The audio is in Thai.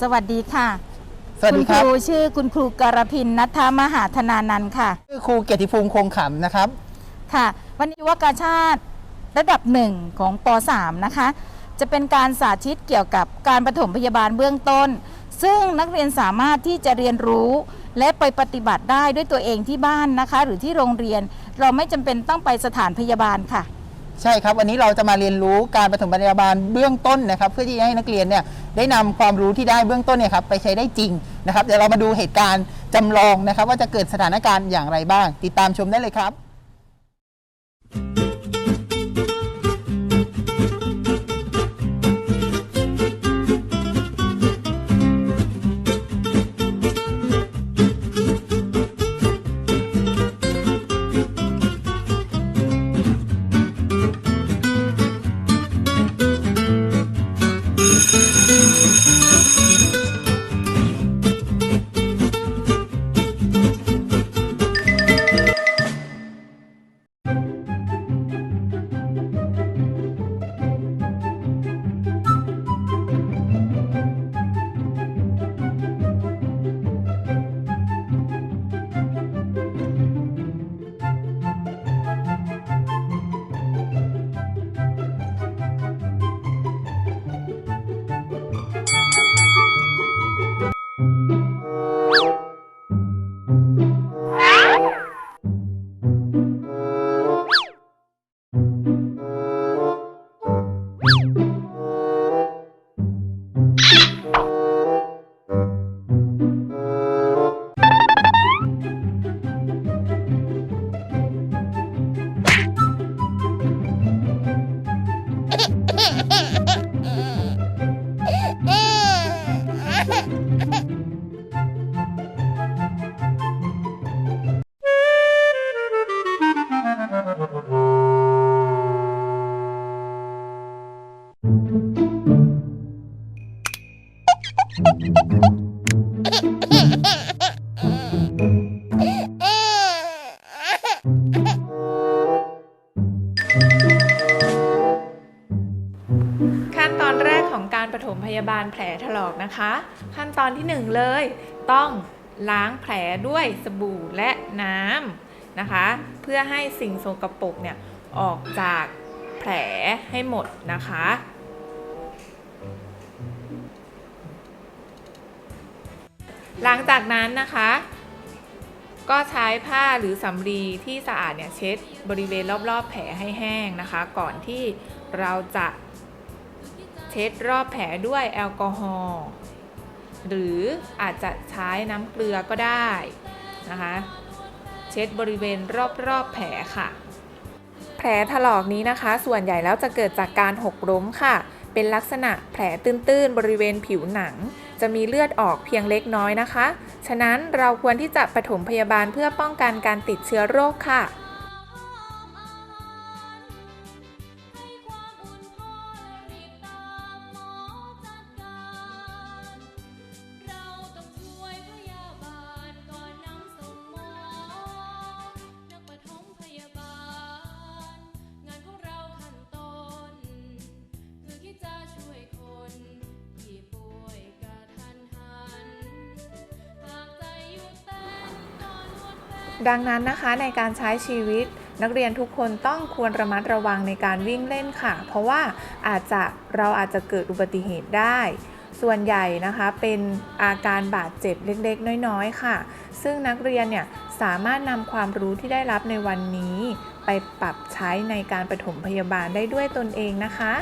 สวัสดีค่ะสวัสดีครับ ณครูชื่อคุณครูกรพินนัทธมหาธนานันท์ค่ะ ชื่อครูเกียรติภูมิคงขำนะครับ ค่ะ วันนี้ว่าการชาติระดับหนึ่งของป .3 นะคะ จะเป็นการสาธิตเกี่ยวกับการปฐมพยาบาลเบื้องต้น ซึ่งนักเรียนสามารถที่จะเรียนรู้และไปปฏิบัติได้ด้วยตัวเองที่บ้านนะคะ หรือที่โรงเรียน เราไม่จำเป็นต้องไปสถานพยาบาลค่ะ ใช่ครับวันนี้เราจะมาเรียนรู้การปฐมพยาบาลเบื้องต้นนะครับ เพื่อที่จะให้นักเรียนเนี่ยได้นำความรู้ที่ได้เบื้องต้นเนี่ยครับไปใช้ได้จริงนะครับเดี๋ยวเรามาดูเหตุการณ์จำลองนะครับ ว่าจะเกิดสถานการณ์อย่างไรบ้าง ติดตามชมได้เลยครับ ขั้นตอนแรกของการปฐมพยาบาลแผลถลอกนะคะ ขั้นตอนที่หนึ่งเลย ต้องล้างแผลด้วยสบู่และน้ำนะคะ เพื่อให้สิ่งสกรปรกเนี่ยออกจากแผลให้หมดนะคะ หลังจากนั้นนะคะ ก็ใช้ผ้าหรือสำลีที่สะอาดเนี่ยเช็ดบริเวณรอบๆแผลให้แห้งนะคะ ก่อนที่เราจะเช็ดรอบแผลด้วยแอลกอฮอล์หรืออาจจะใช้น้ำเกลือก็ได้นะคะ เช็ดบริเวณรอบๆแผลค่ะ แผลถลอกนี้นะคะ ส่วนใหญ่แล้วจะเกิดจากการหกล้มค่ะ เป็นลักษณะแผลตื้นๆ บริเวณผิวหนัง จะมีเลือดออกเพียงเล็กน้อยนะคะ ฉะนั้นเราควรที่จะปฐมพยาบาลเพื่อป้องกันการติดเชื้อโรคค่ะ ดังนั้นนะคะในการใช้ชีวิต นักเรียนทุกคนต้องควรระมัดระวังในการวิ่งเล่นค่ะ เพราะว่าอาจจะเราอาจจะเกิดอุบัติเหตุได้ ส่วนใหญ่นะคะเป็นอาการบาดเจ็บเล็กๆ น้อยๆ ค่ะ ซึ่งนักเรียนเนี่ยสามารถนำความรู้ที่ได้รับในวันนี้ ไปปรับใช้ในการปฐมพยาบาลได้ด้วยตนเองนะคะ